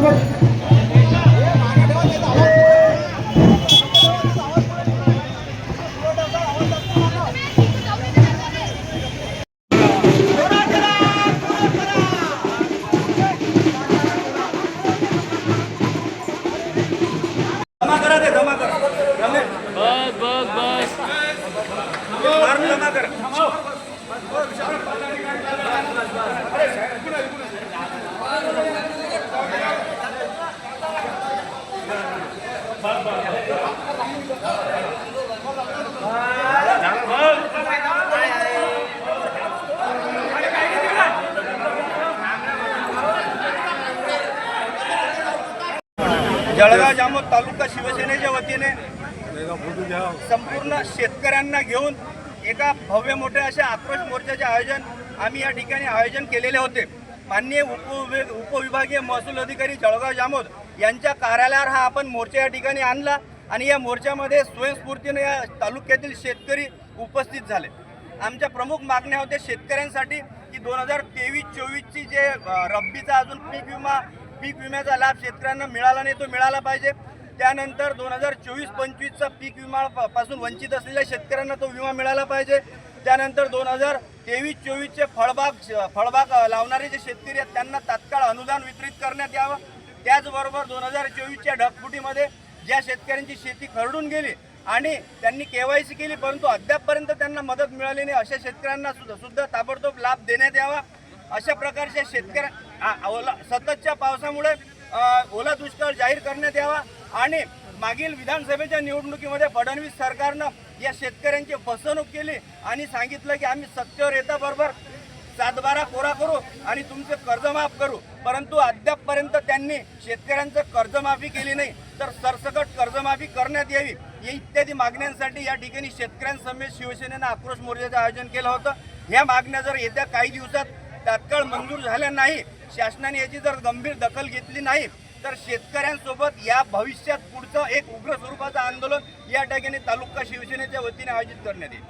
করবেন जळगाव जामोद तालुका शिवसेनेच्या वतीने संपूर्ण शेतकऱ्यांना घेऊन एका भव्य मोठ्या अशा आक्रोश मोर्चाचे आयोजन आम्ही या ठिकाणी आयोजन केलेले होते. माननीय उपविभाग उपविभागीय महसूल अधिकारी जळगाव जामोद यांच्या कार्यालयावर हा आपण मोर्चा या ठिकाणी आणला. आणि या मोर्चामध्ये स्वयंस्फूर्तीने या तालुक्यातील शेतकरी उपस्थित झाले. आमच्या प्रमुख मागण्या होत्या शेतकऱ्यांसाठी की दोन हजार तेवीस चोवीसची जे रब्बीचा अजून पीक विमा पीक विम्याचा लाभ शेतकऱ्यांना मिळाला नाही तो मिळाला पाहिजे. त्यानंतर दोन हजार चोवीस पंचवीसचा पीक विमा पासून वंचित असलेल्या शेतकऱ्यांना तो विमा मिळाला पाहिजे. त्यानंतर दोन हजार तेवीस चोवीसचे फळबाग फळबाग लावणारे जे शेतकरी आहेत त्यांना तात्काळ अनुदान वितरित करण्यात यावं. त्याचबरोबर दोन हजार चोवीसच्या ढगफुटीमध्ये ज्या शेतकऱ्यांची शेती खरडून गेली आणि त्यांनी केवायसी केली परंतु अद्यापपर्यंत त्यांना मदत मिळाली नाही अशा शेतकऱ्यांना सुद्धा सुद्धा ताबडतोब लाभ देण्यात यावा. अशा प्रकारच्या शेतकऱ्या ओला सततच्या पावसामुळे ओला दुष्काळ जाहीर करण्यात यावा आणि मागील विधानसभेच्या निवडणुकीमध्ये फडणवीस सरकारनं या शेतकऱ्यांची फसवणूक केली आणि सांगितलं की आम्ही सत्तेवर येताबरोबर सातबारा कोरा करू आणि तुमचे कर्ज माफ करू. परंतु अद्यापपर्यंत त्यांनी शेतकऱ्यांचं कर्जमाफी केली नाही. तर सरसकट कर्जमाफी करण्यात यावी. या इत्यादी मागण्यांसाठी या ठिकाणी शेतकऱ्यांसमेत शिवसेनेनं आक्रोश मोर्चाचं आयोजन केलं होतं. ह्या मागण्या जर येत्या काही दिवसात तात्काळ मंजूर झाल्या नाही शासनाने याची जर गंभीर दखल घेतली नाही तर शेतकऱ्यांसोबत या भविष्यात पुढचं एक उग्र स्वरूपाचं आंदोलन या ठिकाणी तालुका शिवसेनेच्या वतीने आयोजित करण्यात येईल.